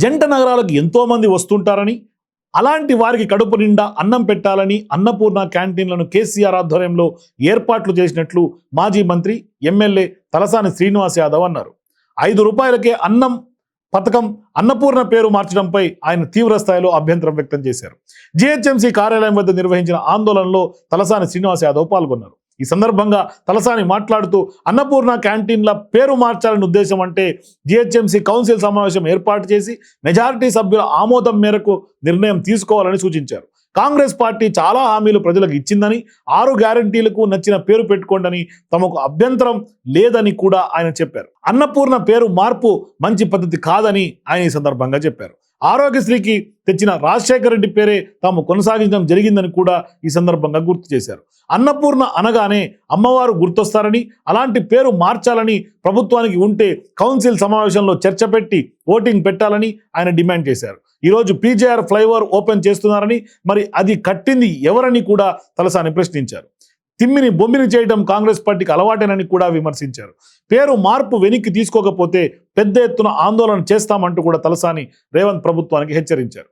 జంట నగరాలకు ఎంతోమంది వస్తుంటారని అలాంటి వారికి కడుపు నిండా అన్నం పెట్టాలని అన్నపూర్ణ క్యాంటీన్లను కేసీఆర్ ఆధ్వర్యంలో ఏర్పాట్లు చేసినట్లు మాజీ మంత్రి ఎమ్మెల్యే తలసాని శ్రీనివాస్ యాదవ్ అన్నారు. ఐదు రూపాయలకే అన్నం పథకం అన్నపూర్ణ పేరు మార్చడంపై ఆయన తీవ్ర స్థాయిలో అభ్యంతరం వ్యక్తం చేశారు. జిహెచ్ఎంసీ కార్యాలయం వద్ద నిర్వహించిన ఆందోళనలో తలసాని శ్రీనివాస్ యాదవ్ పాల్గొన్నారు. ఈ సందర్భంగా తలసాని మాట్లాడుతూ అన్నపూర్ణ క్యాంటీన్ల పేరు మార్చాలని ఉద్దేశం అంటే జిహెచ్ఎంసీ కౌన్సిల్ సమావేశం ఏర్పాటు చేసి మెజారిటీ సభ్యుల ఆమోదం మేరకు నిర్ణయం తీసుకోవాలని సూచించారు. కాంగ్రెస్ పార్టీ చాలా హామీలు ప్రజలకు ఇచ్చిందని ఆరు గ్యారంటీలకు నచ్చిన పేరు పెట్టుకోండని తమకు అభ్యంతరం లేదని కూడా ఆయన చెప్పారు. అన్నపూర్ణ పేరు మార్పు మంచి పద్ధతి కాదని ఆయన ఈ సందర్భంగా చెప్పారు. ఆరోగ్యశ్రీకి తెచ్చిన రాజశేఖర రెడ్డి పేరే తాము కొనసాగించడం జరిగిందని కూడా ఈ సందర్భంగా గుర్తు చేశారు. అన్నపూర్ణ అనగానే అమ్మవారు గుర్తొస్తారని అలాంటి పేరు మార్చాలని ప్రభుత్వానికి ఉంటే కౌన్సిల్ సమావేశంలో చర్చ పెట్టి ఓటింగ్ పెట్టాలని ఆయన డిమాండ్ చేశారు. ఈరోజు పీజేఆర్ ఫ్లైఓవర్ ఓపెన్ చేస్తున్నారని మరి అది కట్టింది ఎవరని కూడా తలసాని ప్రశ్నించారు. తిమ్మిని బొమ్మిని చేయడం కాంగ్రెస్ పార్టీకి అలవాటేనని కూడా విమర్శించారు. పేరు మార్పు వెనక్కి తీసుకోకపోతే పెద్ద ఎత్తున ఆందోళన చేస్తామంటూ కూడా తలసాని రేవంత్ ప్రభుత్వానికి హెచ్చరించారు.